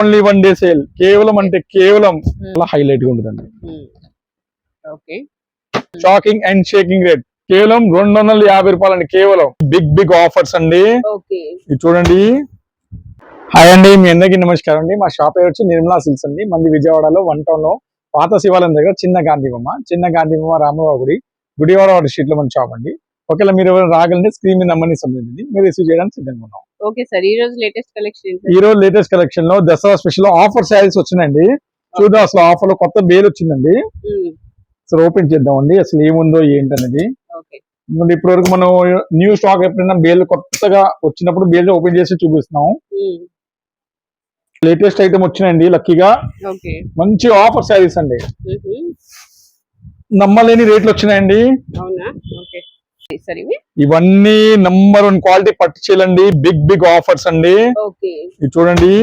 Only one day sale కేవలం అంటే కేవలం చాలా హైలైట్గా ఉంటుందండి. షాకింగ్ అండ్ షేకింగ్ రేట్ కేవలం రెండు వందల యాభై రూపాయలు అండి కేవలం. బిగ్ బిగ్ ఆఫర్స్ అండి. ఇది చూడండి. హాయ్ అండి మీ అందరికీ నమస్కారం అండి. మా షాప్ పేరు వచ్చి నిర్మలా సిల్స్ అండి. మంది విజయవాడలో వన్ టౌన్లో పాత శివాలయం దగ్గర చిన్న గాంధీ బొమ్మ చిన్న గాంధీ బొమ్మ రామబాబు గుడి గుడివాడ వాడి స్ట్రీట్లో మన షాప్ అండి. ఒకవేళ మీరు ఎవరైనా రాగలంటే స్క్రీన్ మీద నెంబర్ని సంబంధించింది మీరు రిసీవ్ చేయడానికి సిద్ధంగా ఉన్నాం. ఓకే సార్ ఈ రోజు లేటెస్ట్ కలెక్షన్ ఈ రోజు లేటెస్ట్ కలెక్షన్లో దసరా స్పెషల్ ఆఫర్ శారీస్ వచ్చినాయండి చూద్దాం అసలు ఆఫర్లో కొత్త బేల్ వచ్చిందండి. అసలు ఓపెన్ చేద్దామండి. అసలు ఏముందో ఏంటనేది. ఇప్పటి వరకు మనం న్యూ స్టాక్ ఎప్పుడైనా బేల్ కొత్తగా వచ్చినప్పుడు బేల్ ఓపెన్ చేసి చూపిస్తున్నాం. లేటెస్ట్ ఐటమ్ వచ్చినాయండి లక్కీగా మంచి ఆఫర్ శారీస్ అండి. నమ్మలేని రేట్లు వచ్చినాయండి. ఇవన్నీ నంబర్ వన్ క్వాలిటీ పట్టు చీలండి. బిగ్ బిగ్ ఆఫర్స్ అండి. ఇది చూడండి.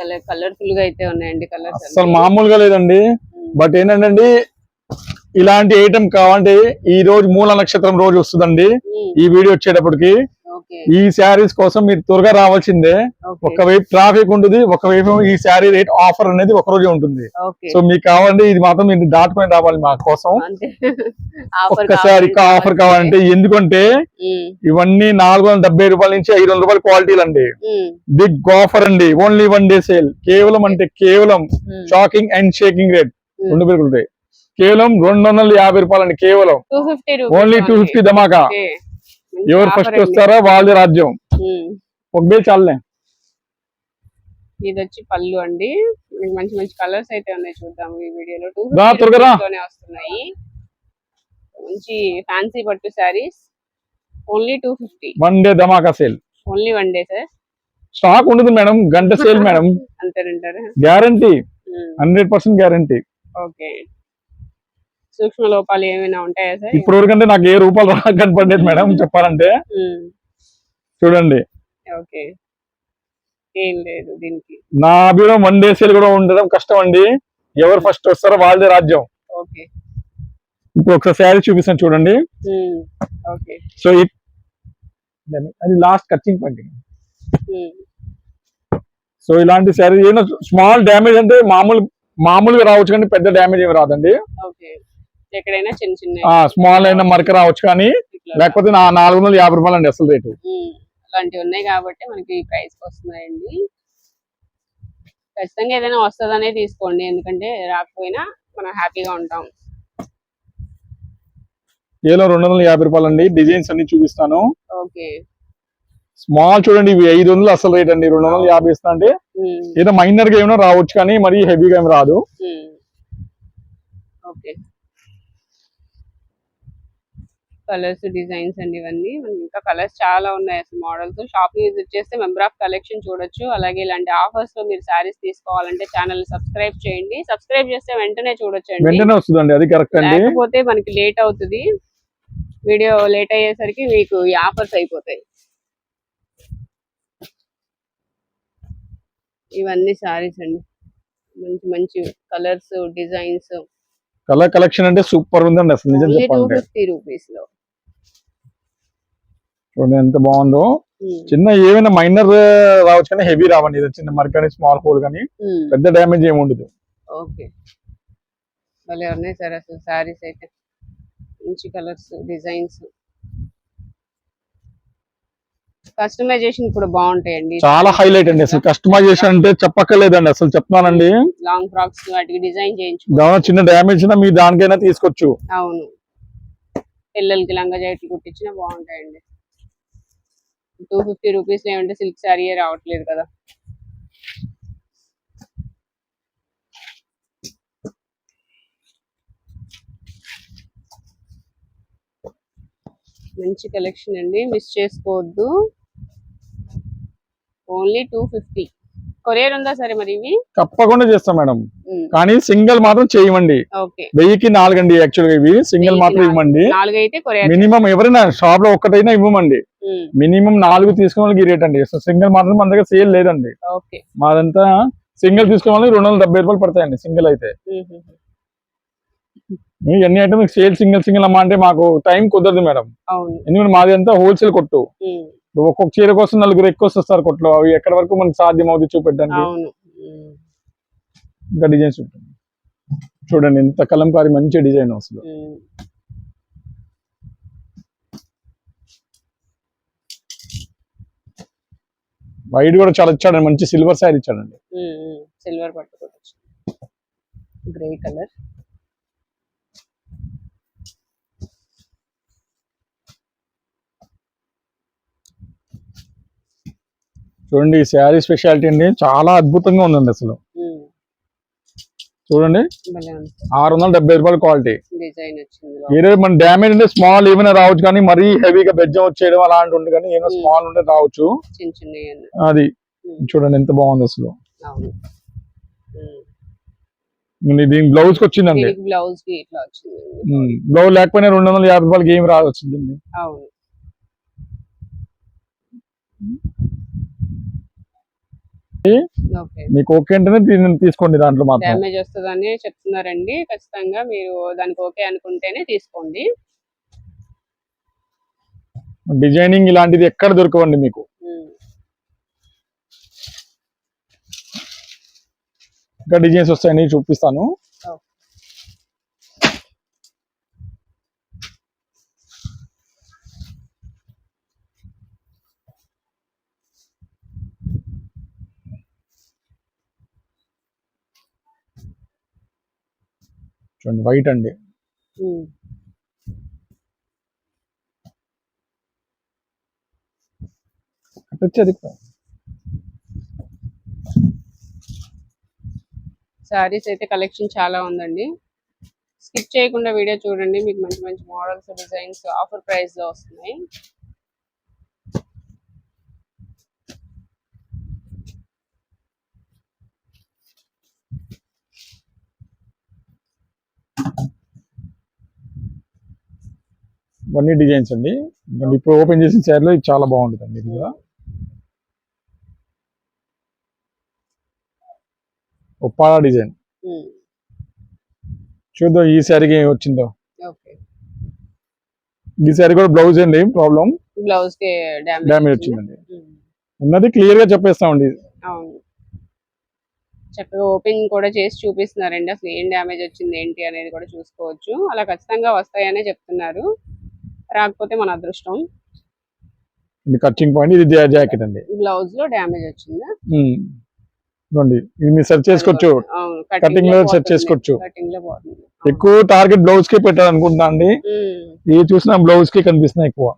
కలర్ కలర్ఫుల్గా అయితే ఉన్నాయండి కలర్స్ అసలు మామూలుగా లేదండి. బట్ ఏంటంటే ఇలాంటి ఐటమ్ కావాలంటే ఈ రోజు మూల నక్షత్రం రోజు వస్తుందండి. ఈ వీడియో వచ్చేటప్పటికి ఈ శారీస్ కోసం మీరు త్వరగా రావాల్సిందే. ఒకవైపు ట్రాఫిక్ ఉంటుంది ఒకవైపు ఈ శారీ రేట్ ఆఫర్ అనేది ఒక రోజే ఉంటుంది. సో మీకు కావాలంటే ఇది మాత్రం మీరు దాటుకొని రావాలి మా కోసం. ఒక్కసారి ఆఫర్ కావాలంటే ఎందుకంటే ఇవన్నీ నాలుగు వందల డెబ్బై రూపాయల నుంచి ఐదు వందల రూపాయల క్వాలిటీలు అండి. బిగ్ ఆఫర్ అండి. ఓన్లీ వన్ డే సేల్ కేవలం అంటే కేవలం షాకింగ్ అండ్ షేకింగ్ రేట్ రెండు పేరు ఉంటాయి కేవలం రెండు వందల యాభై రూపాయలు అండి కేవలం. ఓన్లీ టూ ఫిఫ్టీ ధమాకా. ఎవరు ఫస్ట్ వస్తారో? వాళ్ళ రాజ్యం. ఒక బేల్ చాలే ఇది వచ్చి పళ్ళు అండి. మనకి మంచి మంచి కలర్స్ అయితే ఉన్నాయి చూద్దాం ఈ వీడియోలో. టూ వస్తున్నాయి. మంచి ఫ్యాన్సీ పట్టు saris only two fifty one day ధమాకా sale only one day sir stock ఉంటుంది మేడం. గంట sale madam. అంతేనంటారా? Guarantee hundred percent guarantee okay సూక్ష్మ లోపాలు ఏమైనా ఉంటాయా సార్? ఇప్పుడు వరకంటే నాకు ఏ రూపాయలు రా కనపడలేదు మేడం చెప్పాలంటే. చూడండి. ఓకే. ఏం లేదు దీనికి. నా అభిప్రాయం వన్ డే సేల్ కూడా ఉండడం కష్టం అండి. ఎవరు ఫస్ట్ వస్తారో వాళ్ళదే రాజ్యం. ఓకే. ఇప్పుడు ఒకసారి శారీ చూపిస్తాను చూడండి. ఓకే. సో ఇట్ అది లాస్ట్ కచ్చింగ్ పాయింట్ సో ఇలాంటి శారీ ఏదైనా స్మాల్ డ్యామేజ్ అంటే మామూలు మామూలుగా రావచ్చు కానీ పెద్ద డ్యామేజ్ ఏమి రాదండి. ఓకే. ఎక్కడైనా చిన్న చిన్న స్మాల్ అయినా మరక రావచ్చు కానీ లేకపోతే నాలుగు వందల యాభై రూపాయలు అండి అసలు రేటు. అలాంటివి ఉన్నాయి కాబట్టి మనకి ప్రైస్ వస్తున్నాయండి. ఖచ్చితంగా ఏదైనా వస్తుందనే తీసుకోండి. ఎందుకంటే రాకపోయినా మనం హ్యాపీగా ఉంటాం. ఏలో రెండు వందల యాభై రూపాయలు అండి డిజైన్స్ అన్ని చూపిస్తాను. ఓకే. స్మాల్ చూడండి ఇవి ఐదు వందలు అసలు రేట్ అండి. రెండు వందలు యాభై ఇస్తా అంటే ఏదో మైనర్గా ఏమైనా రావచ్చు కానీ మరీ హెవీగా ఏమి రాదు ఉమ్. ఓకే కలర్స్ డిజైన్స్ అండి ఇవన్నీ. ఇంకా కలర్స్ చాలా ఉన్నాయి అసలు మోడల్స్ షాప్ని విజిట్ చేస్తే మెంబర్ ఆఫ్ కలెక్షన్ చూడొచ్చు. అలాగే ఇలాంటి ఆఫర్స్లో మీరు శారీస్ తీసుకోవాలంటే ఛానల్ సబ్స్క్రైబ్ చేయండి. సబ్స్క్రైబ్ చేస్తే వెంటనే చూడొచ్చు వెంటనే వస్తుందండి. అది కరెక్ట్ అండి. లేకపోతే మనకి లేట్ అవుతుంది. వీడియో లేట్ అయ్యేసరికి మీకు ఈ ఆఫర్స్ అయిపోతాయి. ఇవన్నీ సారీస్ అండి. మంచి మంచి కలర్స్ డిజైన్స్. కలర్ కలెక్షన్ అంటే సూపర్ ఉందండి అసలు నిజం లో. చూడండి ఎంత బాగుందో. ఉమ్, చిన్న ఏమైనా మైనర్ రావచ్చు కానీ హెవీ రావండి. ఇది చిన్న మరక కానీ స్మాల్ హోల్ కానీ ఉమ్, పెద్ద డ్యామేజ్ ఏమి ఉండదు. ఓకే భలే ఉన్నాయి సార్ అసలు సారీస్ అయితే. మంచి కలర్స్ డిజైన్స్ కస్టమైజేషన్ కూడా బాగుంటాయండి. చాలా హైలైట్ అండి అసలు. కస్టమైజేషన్ అంటే చెప్పక్కర్లేదండి. అసలు చెప్తున్నానండి. లాంగ్ ఫ్రాక్స్ వాటికి డిజైన్ చేయించుకో దాని చిన్న డ్యామేజ్ మీ దానికైనా తీసుకోవచ్చు. అవును. పిల్లలకి లంగా జాకెట్లు కుట్టించినా బాగుంటాయండి. టూ ఫిఫ్టీ రూపీస్ ఏమంటే సిల్క్ శారీ రావట్లేదు కదా. మంచి కలెక్షన్ అండి. మిస్ చేసుకోవద్దు. Only two fifty. కొరియర్ ఉందా సరే మరి ఇవి? తప్పకుండా చేస్తాం మేడం. కానీ సింగిల్ మాత్రం చేయమండి. వెయ్యికి నాలుగండి యాక్చువల్గా ఇవి సింగిల్ మాత్రం ఇవ్వండి. మినిమం ఎవరైనా షాప్లో ఒక్కటైనా ఇవ్వమండి. మినిమం నాలుగు తీసుకున్న వాళ్ళకి రేట్ అండి. సింగిల్ మాత్రం మన దగ్గర సేల్ లేదండి. మాదంతా సింగిల్ తీసుకున్న వాళ్ళకి రెండు వందల డెబ్బై రూపాయలు పడతాయండి సింగిల్ అయితే. ఎన్ని ఐటమ్ సేల్ సింగిల్ సింగిల్ అమ్మా అంటే మాకు టైం కుదరదు మేడం. ఎందుకంటే మాది అంతా హోల్సేల్ కొట్టు. ఒక్కొక్క చీర కోసం నలుగురు ఎక్కువ వస్తారు కొట్లో. అవి ఎక్కడి వరకు మనకి సాధ్యం అవుతుంది చూపెట్టడానికి ఇంకా డిజైన్స్ ఉంటుంది చూడండి ఎంత కలంకారీ మంచి డిజైన్ అసలు. వైట్ కూడా చాలా ఇచ్చాడండి మంచి సిల్వర్ శారీ ఇచ్చాడండి. సిల్వర్ పట్టుకోవచ్చు గ్రే కలర్. చూడండి ఈ శారీ స్పెషాలిటీ అండి. చాలా అద్భుతంగా ఉందండి అసలు. చూడండి. ఆరు వందల డెబ్బై రూపాయల క్వాలిటీ మన డ్యామేజ్ అంటే స్మాల్ ఏమైనా రావచ్చు కానీ మరీ హెవీగా బెజ్జం వచ్చేయడం అలాంటి ఉంటుంది కానీ ఏమైనా. స్మాల్ ఉంటే రావచ్చు. అది. చూడండి ఎంత బాగుంది అసలు. దీని బ్లౌజ్కి వచ్చిందండి. బ్లౌజ్ బ్లౌజ్ లేకపోయినా రెండు వందల యాభై రూపాయలకి ఏం రావచ్చిందండి అవును. మీకు ఓకే అంటేనే దీన్ని తీసుకోండి దాంట్లో మాత్రం. డ్యామేజ్ వస్తుందని చెప్తున్నారండి. ఖచ్చితంగా మీరు దానికి ఓకే అనుకుంటేనే తీసుకోండి. డిజైనింగ్ ఇలాంటిది ఎక్కడ దొరకవండి మీకు. ఇంకా డిజైన్స్ వస్తాయని చూపిస్తాను. చూడండి వైట్ అండి. వచ్చేది శారీస్ అయితే కలెక్షన్ చాలా ఉందండి. స్కిప్ చేయకుండా వీడియో చూడండి మీకు మంచి మంచి మోడల్స్ డిజైన్స్ ఆఫర్ ప్రైస్లో వస్తున్నాయి. ఇవన్నీ డిజైన్స్ అండి. ఇప్పుడు ఓపెన్ చేసిన శారీలో ఇది చాలా బాగుంటుంది అండి ఇది కూడా. ఉప్పాడ డిజైన్. చూద్దాం ఈ శారీకి ఏం వచ్చిందో. ఓకే. ఈ శారీ కూడా బ్లౌజ్ అండి ప్రాబ్లం. బ్లౌజ్ డ్యామేజ్ వచ్చిందండి. ఉన్నది క్లియర్గా చెప్పేస్తామండి. చక్కగా ఓపెన్ కూడా చేసి చూపిస్తున్నారండి. అసలు ఏం డ్యామేజ్ వచ్చింది ఏంటి అనేది కూడా చూసుకోవచ్చు. అలా ఖచ్చితంగా వస్తాయనే చెప్తున్నారు. రాకపోతే మన అదృష్టం. ఇది కచ్చింగ్ పాయింట్ ఇది జాకెట్ అండి. బ్లౌజ్లో డ్యామేజ్ వచ్చిందా. ఇదిగోండి ఇది మీరు సెర్చ్ చేసుకోవచ్చు. Cutting లో సెట్ చేసుకోవచ్చు. కటింగ్ ఎక్కువ టార్గెట్ బ్లౌజ్కి పెట్టారు అనుకుంటున్నా అండి ఏ చూసినా బ్లౌజ్కి కనిపిస్తున్నాయి ఎక్కువ.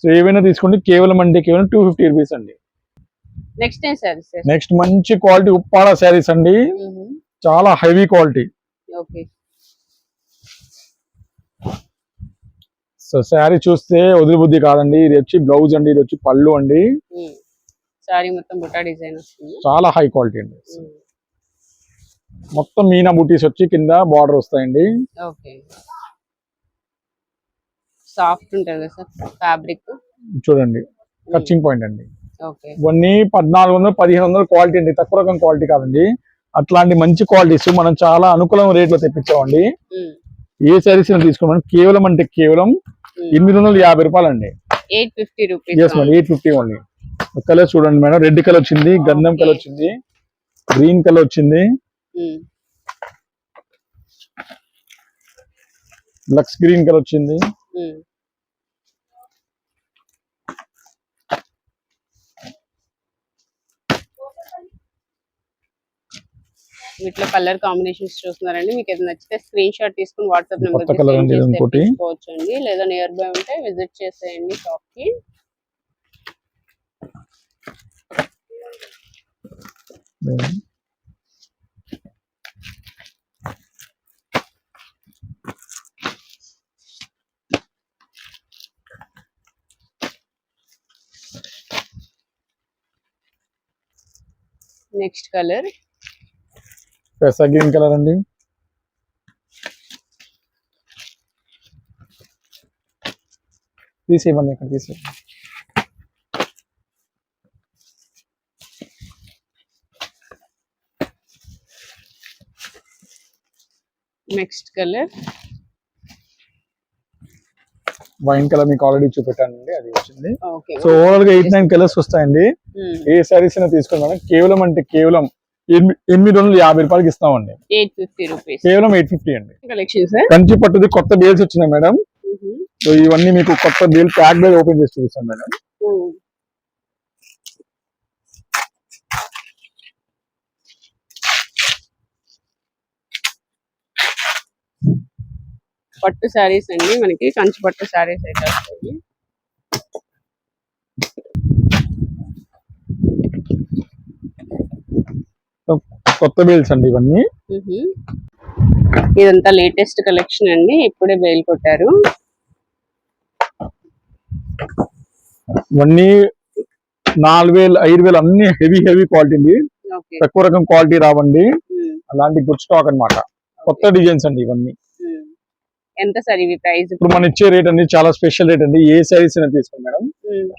సో ఏవైనా తీసుకోండి కేవలం అంటే కేవలం టూ ఫిఫ్టీ రూపీస్ అండి. నెక్స్ట్ నెక్స్ట్ మంచి క్వాలిటీ ఉప్పాడ శారీస్ అండి. చాలా హెవీ క్వాలిటీ సో శారీ చూస్తే వదిలిబుద్ధి కాదండి. ఇది వచ్చి బ్లౌజ్ అండి ఇది వచ్చి పళ్ళు అండి. సారీ మొత్తం బుట్టా డిజైన్ వస్తుంది. చాలా హై క్వాలిటీ అండి. మొత్తం మీనా బుటీస్ వచ్చి కింద బార్డర్ వస్తాయండి. ఓకే. సాఫ్ట్ ఉంటుంది కదా సార్ ఫ్యాబ్రిక్? చూడండి. కచ్చింగ్ పాయింట్ అండి. ఇవన్నీ పద్నాలుగు వందలు పదిహేను వందలు క్వాలిటీ అండి. తక్కువ రకం క్వాలిటీ కాదండి. అట్లాంటి మంచి క్వాలిటీస్ మనం చాలా అనుకూలం రేట్లో తెప్పించామండి. ఏ శారీస్ తీసుకున్నాం కేవలం అంటే కేవలం. ఎనిమిది వందల యాభై రూపాయలు అండి eight fifty yes rupees madam eight fifty only. Colour చూడండి మేడం రెడ్ కలర్ వచ్చింది గంధం కలర్ వచ్చింది గ్రీన్ కలర్ వచ్చింది. లక్స్ గ్రీన్ కలర్ వచ్చింది. వీటిలో కలర్ కాంబినేషన్స్ చూస్తున్నారండి. మీకు ఏదైనా నచ్చితే స్క్రీన్ షాట్ తీసుకుని వాట్సాప్ నెంబర్ ఇంకోటి. అండి లేదా నియర్ బై ఉంటే విజిట్ చేసేయండి షాప్కి నెక్స్ట్ కలర్ పెసా గ్రీన్ కలర్ అండి. తీసేయమని ఇక్కడ తీసే నెక్స్ట్ కలర్ వైన్ కలర్ మీకు ఆల్రెడీ చూపెట్టానండి అది వచ్చింది. సో ఓవరాల్గా ఎయిట్ నైన్ కలర్స్ వస్తాయండి. Hmm. ఏ సారీస్ అయినా తీసుకోండి మేడం. కేవలం అంటే కేవలం ఎనిమిది వందల యాభై రూపాయలకి ఇస్తామండి. Eight fifty rupees. కేవలం ఎయిట్ ఫిఫ్టీ అండి. కంచి పట్టుది కొత్త బేల్స్ వచ్చినాయి మేడం. సో ఇవన్నీ మీకు కొత్త బేల్ ప్యాక్ బేల్ ఓపెన్ చేసి చూపిస్తాను మేడం. పట్టు శారీస్ అండి మనకి. కంచి పట్టు శారీస్ అయితే వస్తాయి. కొత్త బేల్స్ అండి ఇవన్నీ. ఇదంతా లేటెస్ట్ కలెక్షన్ అండి ఇప్పుడే బయలు కొట్టారు. ఇవన్నీ నాలుగు వేలు ఐదు వేలు అన్ని హెవీ హెవీ క్వాలిటీ తక్కువ రకం క్వాలిటీ రావండి. అలాంటి గుడ్ స్టాక్ అన్నమాట. కొత్త డిజైన్స్ అండి ఇవన్నీ. ఎంత సార్ ఇవి ప్రైస్ ఇప్పుడు మన ఇచ్చే రేట్ అండి చాలా స్పెషల్ రేట్ అండి. ఏ సారీస్ అయినా తీసుకోండి మేడం.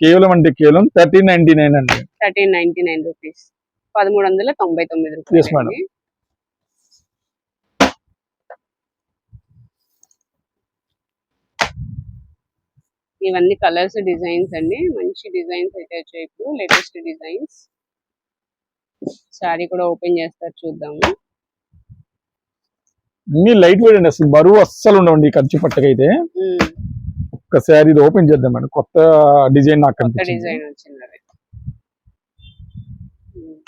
కేవలం అంటే కేవలం థర్టీన్ నైన్టీ నైన్ అండి. Thirteen ninety nine rupees. పదమూడు వందల తొంభై తొమ్మిది రూపాయలు. అండి. ఇవన్నీ కలర్స్ డిజైన్స్ అండి. మంచి డిజైన్స్ అయితే వచ్చాయి ఇప్పుడు. Latest designs. శారీ కూడా ఓపెన్ చేస్తారు చూద్దాము. అన్ని లైట్ వెయిట్ అండి అసలు బరువు అస్సలు ఉండవండి కంచి పట్టకైతే మ్మ్. ఒక శారీ ఓపెన్ చేద్దాం మేడం. కొత్త డిజైన్ నాకు డిజైన్ వచ్చింది అది మ్మ్.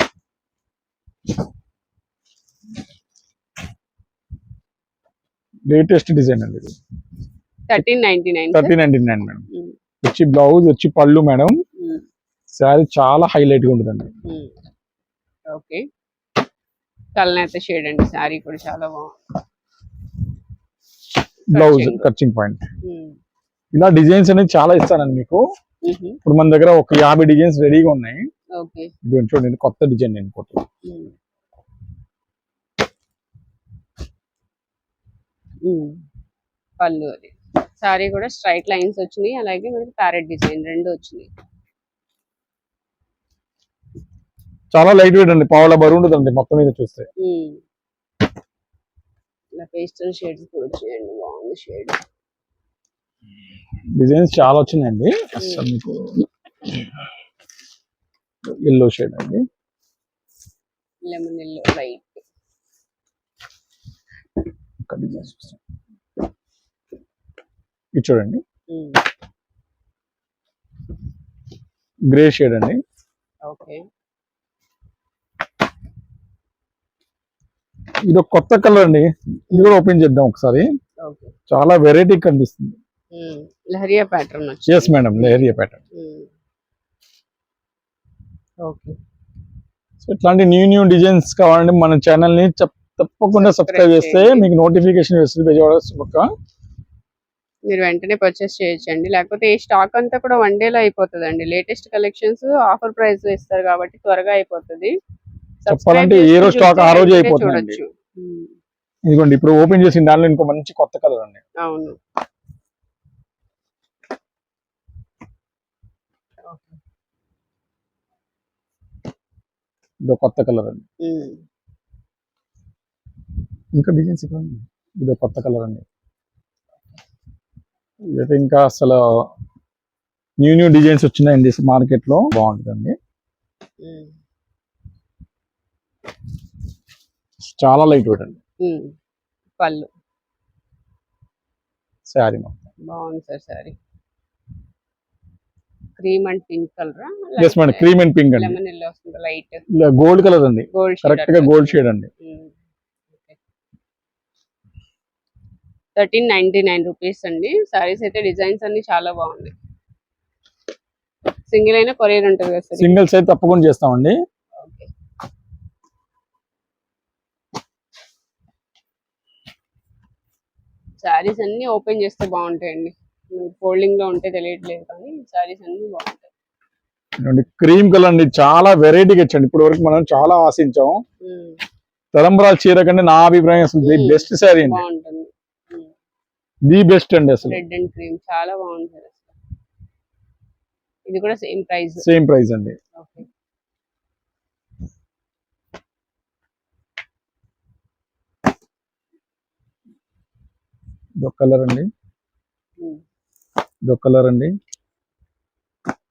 లేటెస్ట్ డిజైన్ అండి thirteen ninety nine thirteen ninety nine madam. వచ్చి బ్లౌజ్ వచ్చి పళ్ళు మేడం. శారీ చాలా హైలైట్గా ఉంటుందండి మ్మ్. ఓకే కలనేత షేడ్ అండి శారీ కూడా చాలా బాగుంది బ్లౌజ్. Catching point. ఇలా డిజైన్స్ అనేది చాలా ఇస్తానండి మీకు మ్మ్. ఇప్పుడు మన దగ్గర ఒక యాభై డిజైన్స్ రెడీగా ఉన్నాయి ఇది చూడండి కొత్త డిజైన్ నేను. మ్మ్. పళ్ళు అది. సారీ కూడా స్ట్రైట్ లైన్స్ వచ్చినాయి అలాగే మనకి ప్యారెట్ డిజైన్ రెండు వచ్చినాయి. చాలా లైట్ వెయిట్ అండి పావుల బరువు ఉంటుందండి మొత్తం మీద చూస్తే. ఇలా పేస్టల్ షేడ్స్ కూడా వచ్చాయండి బాగుంది షేడ్. డిజైన్స్ చాలా వచ్చినాయండి. అసలు మీకు ఎల్లో షేడ్ అండి. లెమన్ ఎల్లో లైట్ ఇది చూడండి. గ్రే షేడ్ అండి. ఓకే ఇది ఒక కొత్త కలర్ అండి. ఇది కూడా ఓపెన్ చేద్దాం ఒకసారి. చాలా వెరైటీ కనిపిస్తుంది. Lahariya pattern yes madam Lahariya pattern okay. So ఇట్లాంటి న్యూ న్యూ డిజైన్స్ కావాలంటే మన ఛానల్ని చెప్- తప్పకుండా సబ్స్క్రైబ్ చేస్తే. మీకు నోటిఫికేషన్ వస్తుంది. బెజవాడ మీరు వెంటనే పర్చేస్ చేయొచ్చండి. లేకపోతే ఈ స్టాక్ అంతా కూడా వన్ డేలో అయిపోతుంది అండి లేటెస్ట్ కలెక్షన్స్ ఆఫర్ ప్రైస్ ఇస్తారు కాబట్టి త్వరగా అయిపోతుంది. చెప్పాలంటే ఏ రోజు stock ఆ రోజే ఉమ్, ఇదిగోండి ఇప్పుడు ఓపెన్ చేసిన దానిలో ఇంకో మంచి కొత్త కలర్ అండి. అవును. ఇది కొత్త కలర్ అండి. ఇంకా డిజైన్స్ ఇక్కడ ఉన్నాయి. ఇది కొత్త కలర్ అండి. ఇదైతే ఇంకా అసలు న్యూ న్యూ డిజైన్స్ వచ్చినాయండి మార్కెట్లో బాగుంటుందండి. చాలా లైట్ వెయిట్ అండి. పళ్ళు. శారీ మొత్తం. బాగుంది sir sari cream and pink colour? Yes madam cream and pink అండి. లెమన్ ఎల్లో వస్తుంది లైట్. గోల్డ్ కలర్ అండి. కరెక్ట్గా గోల్డ్ షేడ్ అండి. థర్టీన్ నైన్టీ నైన్ రూపీస్ అండి. సారీస్ అయితే డిజైన్స్ అన్ని చాలా బాగున్నాయి. సింగిల్ అయినా కొరియర్ ఉంటుంది కదా సింగిల్స్ అయితే తప్పకుండా చేస్తామండి. సారీస్ అన్ని ఓపెన్ చేస్తే బాగుంటాయండి. ఫోల్డింగ్లో ఉంటే తెలియట్లేదు కానీ సారీస్ అన్ని బాగుంటాయి. క్రీమ్ కలర్ అండి చాలా వెరైటీగా ఇచ్చండి. ఇప్పుడు వరకు మనం చాలా ఆశించాం తలంబరాల చీర కంటే నా అభిప్రాయం అసలు ది. బెస్ట్ శారీ అండి. బాగుంటుంది. ది బెస్ట్ అండి అసలు. రెడ్ అండ్ క్రీమ్ చాలా బాగుంటుంది ఇది కూడా సేమ్ ప్రైస్. సేమ్ ప్రైస్ అండి. కలర్ అండి. ఇదొక కలర్ అండి.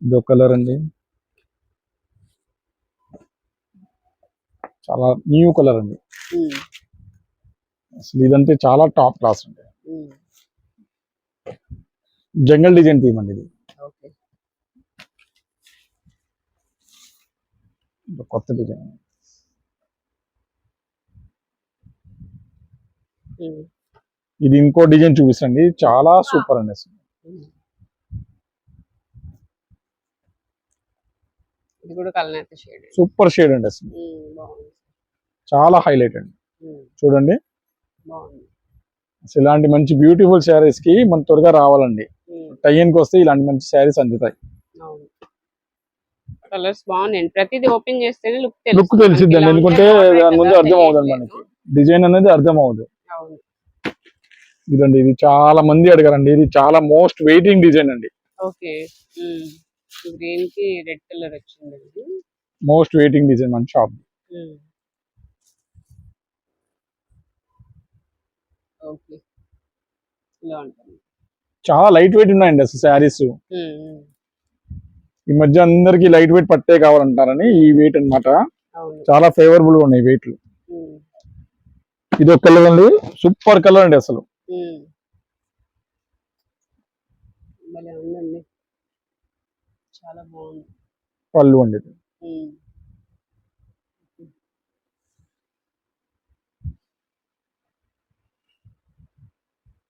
ఇదొక కలర్ అండి. చాలా న్యూ కలర్ అండి. అసలు ఇదంటే చాలా టాప్ క్లాస్ అండి. జంగల్ డిజైన్ థీమ్ అండి ఇది. ఇది కొత్త డిజైన్. ఇది ఇంకో డిజైన్ చూపిస్తండి చాలా సూపర్ అండి అసలు. ఇది కూడా కలనేత షేడ్ సూపర్ షేడ్ అండి అసలు. చాలా హైలైట్ అండి. చూడండి. అసలు ఇలాంటి మంచి బ్యూటిఫుల్ శారీస్కి మన త్వరగా రావాలండి. టైంకి వస్తే ఇలాంటి మంచి శారీస్ అందుతాయి. కలర్స్ ప్రతిదీ ఓపెన్ చేస్తేనే లుక్ లుక్ తెలిసిద్దండి ఎందుకంటే దాని ముందు అర్థం అవుతుంది మనకి. డిజైన్ అనేది అర్థం అవుతుంది ఇదండి ఇది చాలా మంది అడిగారండి. ఇది చాలా మోస్ట్ వెయిటింగ్ డిజైన్ అండి. ఓకే. గ్రీన్కి రెడ్ కలర్ వచ్చిందండి. మోస్ట్ వెయిటింగ్ డిజైన్ మన షాప్. ఓకే. ఇలా ఉంటుంది. చాలా లైట్ వెయిట్ ఉన్నాయండి అసలు శారీస్. ఈ మధ్య అందరికి లైట్ వెయిట్ పట్టే కావాలంటారని ఈ వెయిట్ అన్నమాట. అవును. చాలా ఫేవరబుల్గా ఉన్నాయి వెయిట్లు. ఇది ఒక కలర్ అండి. సూపర్ కలర్ అండి అసలు ఉమ్. భలే ఉందండి చాలా బాగుంది. పళ్ళు అండి. ఉమ్.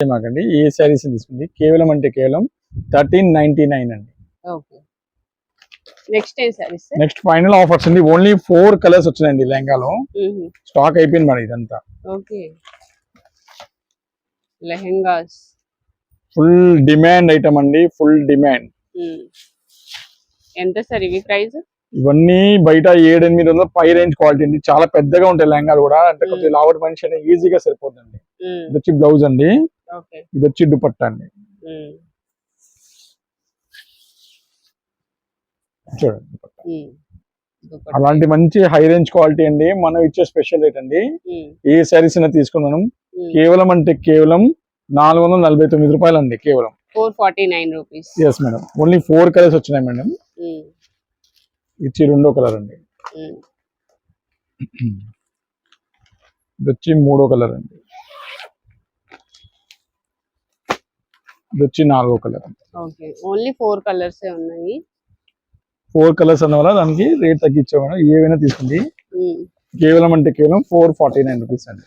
మాకండి. ఏ శారీస్ తీసుకుంది? కేవలం అంటే కేవలం థర్టీన్ నైన్టీ నైన్ అండి. నెక్స్ట్ ఏం saris sir next final offers అండి. ఓన్లీ ఫోర్ కలర్స్ వచ్చినాయండి లెహంగాలో. స్టాక్ అయిపోయింది మరి ఇదంతా. Okay. Lehengas. Full demand item అండి. Full demand. ఎంత సార్ ఇవి ప్రైస్? ఇవన్నీ బయట ఏడు ఎనిమిది వందల పై రేంజ్ క్వాలిటీ అండి. చాలా పెద్దగా ఉంటాయి లెహంగాలు కూడా. అంటే కొంచెం లావటి మనిషి అనేది ఈజీగా సరిపోతుందండి ఇది వచ్చి బ్లౌజ్ అండి. ఇది వచ్చి దుపట్టా అండి. చూడండి దుపట్టా. అలాంటి మంచి హై రేంజ్ క్వాలిటీ అండి. మనం ఇచ్చే స్పెషల్ రేట్ అండి. ఏ శారీస్ అయినా తీసుకున్నాను. కేవలం అంటే కేవలం నాలుగు వందల నలభై తొమ్మిది రూపాయలు అండి కేవలం. Four forty nine rupees yes madam only four colours వచ్చినాయి మేడం ఇచ్చి రెండో కలర్ అండి. ఇది వచ్చి మూడో కలర్ అండి. ఇది వచ్చి నాలుగో colour okay. Only four colours ఉన్నాయి. ఫోర్ కలర్స్ అన్న వల్ల దానికి రేట్ తగ్గించే మేడం ఏవైనా తీసుకోండి. కేవలం అంటే కేవలం ఫోర్ ఫార్టీ నైన్ రూపీస్ అండి.